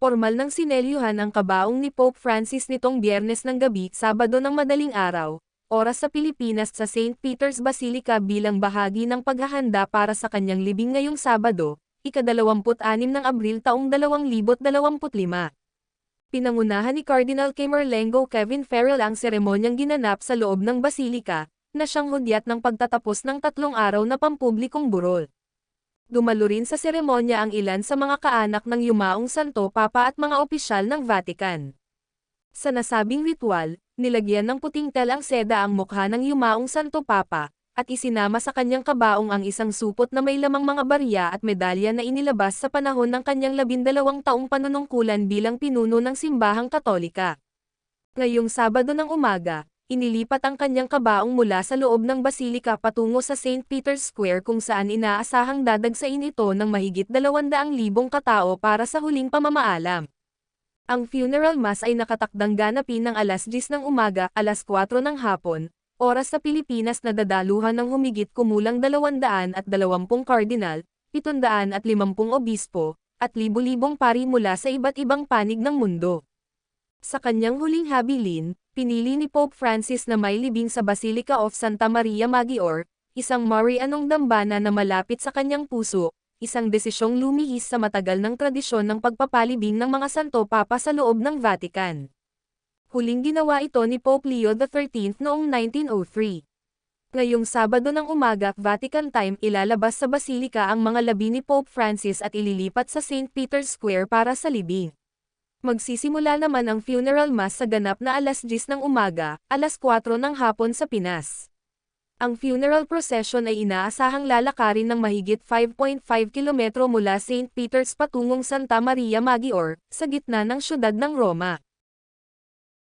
Formal ng sinelyuhan ang kabaong ni Pope Francis nitong biyernes ng gabi, Sabado ng madaling araw, oras sa Pilipinas sa St. Peter's Basilica bilang bahagi ng paghahanda para sa kanyang libing ngayong Sabado, ika-26 ng Abril taong 2025. Pinangunahan ni Cardinal Camerlengo Kevin Farrell ang seremonyang ginanap sa loob ng basilika, na siyang hudyat ng pagtatapos ng tatlong araw na pampublikong burol. Dumalo rin sa seremonya ang ilan sa mga kaanak ng yumaong Santo Papa at mga opisyal ng Vatican. Sa nasabing ritual, nilagyan ng puting tel ang seda ang mukha ng yumaong Santo Papa, at isinama sa kanyang kabaong ang isang supot na may lamang mga barya at medalya na inilabas sa panahon ng kanyang labindalawang taong panunungkulan bilang pinuno ng simbahang katolika. Ngayong Sabado ng umaga, inilipat ang kanyang kabaong mula sa loob ng basilika patungo sa St. Peter's Square kung saan inaasahang dadagsain ito ng mahigit 200,000 katao para sa huling pamamaalam. Ang funeral mass ay nakatakdang ganapin ng alas 10 ng umaga, alas 4 ng hapon, oras sa Pilipinas na dadaluhan ng humigit kumulang 200 at 20 kardinal, 750 obispo, at libu-libong pari mula sa iba't ibang panig ng mundo. Sa kanyang huling habilin, pinili ni Pope Francis na may libing sa Basilica of Santa Maria Maggiore, isang Marianong dambana na malapit sa kanyang puso, isang desisyong lumihis sa matagal ng tradisyon ng pagpapalibing ng mga Santo Papa sa loob ng Vatican. Huling ginawa ito ni Pope Leo XIII noong 1903. Ngayong Sabado ng umaga, Vatican time ilalabas sa Basilica ang mga labi ni Pope Francis at ililipat sa St. Peter's Square para sa libing. Magsisimula naman ang funeral mass sa ganap na alas 10 ng umaga, alas 4 ng hapon sa Pinas. Ang funeral procession ay inaasahang lalakarin ng mahigit 5.5 kilometro mula St. Peter's patungong Santa Maria Maggiore, sa gitna ng syudad ng Roma.